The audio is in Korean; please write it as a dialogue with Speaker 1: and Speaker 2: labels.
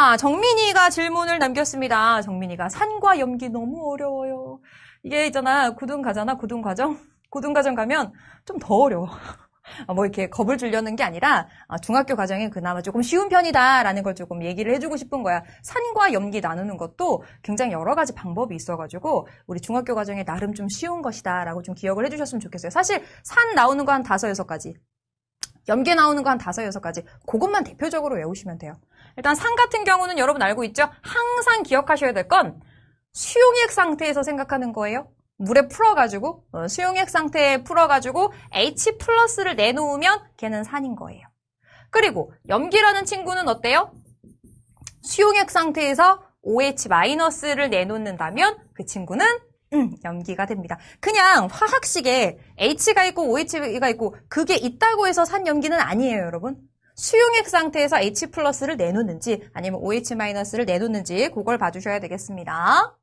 Speaker 1: 자, 정민이가 질문을 남겼습니다. 정민이가 산과 염기 너무 어려워요. 이게 있잖아. 고등 가잖아. 고등 과정. 고등 과정 가면 좀 더 어려워. 아, 뭐 이렇게 겁을 주려는 게 아니라 아, 중학교 과정이 그나마 조금 쉬운 편이다라는 걸 조금 얘기를 해주고 싶은 거야. 산과 염기 나누는 것도 굉장히 여러 가지 방법이 있어가지고 우리 중학교 과정에 나름 좀 쉬운 것이다라고 좀 기억을 해주셨으면 좋겠어요. 사실 산 나오는 거 한 다섯 여섯 가지, 염기 나오는 거 한 다섯 여섯 가지, 그것만 대표적으로 외우시면 돼요. 일단 산 같은 경우는 여러분 알고 있죠? 항상 기억하셔야 될 건 수용액 상태에서 생각하는 거예요. 물에 풀어가지고 어, 수용액 상태에 풀어가지고 H 플러스를 내놓으면 걔는 산인 거예요. 그리고 염기라는 친구는 어때요? 수용액 상태에서 OH 마이너스를 내놓는다면 그 친구는 음, 염기가 됩니다. 그냥 화학식에 H가 있고 OH가 있고 그게 있다고 해서 산 염기는 아니에요, 여러분. 수용액 상태에서 H 플러스를 내놓는지 아니면 OH 마이너스를 내놓는지 그걸 봐주셔야 되겠습니다.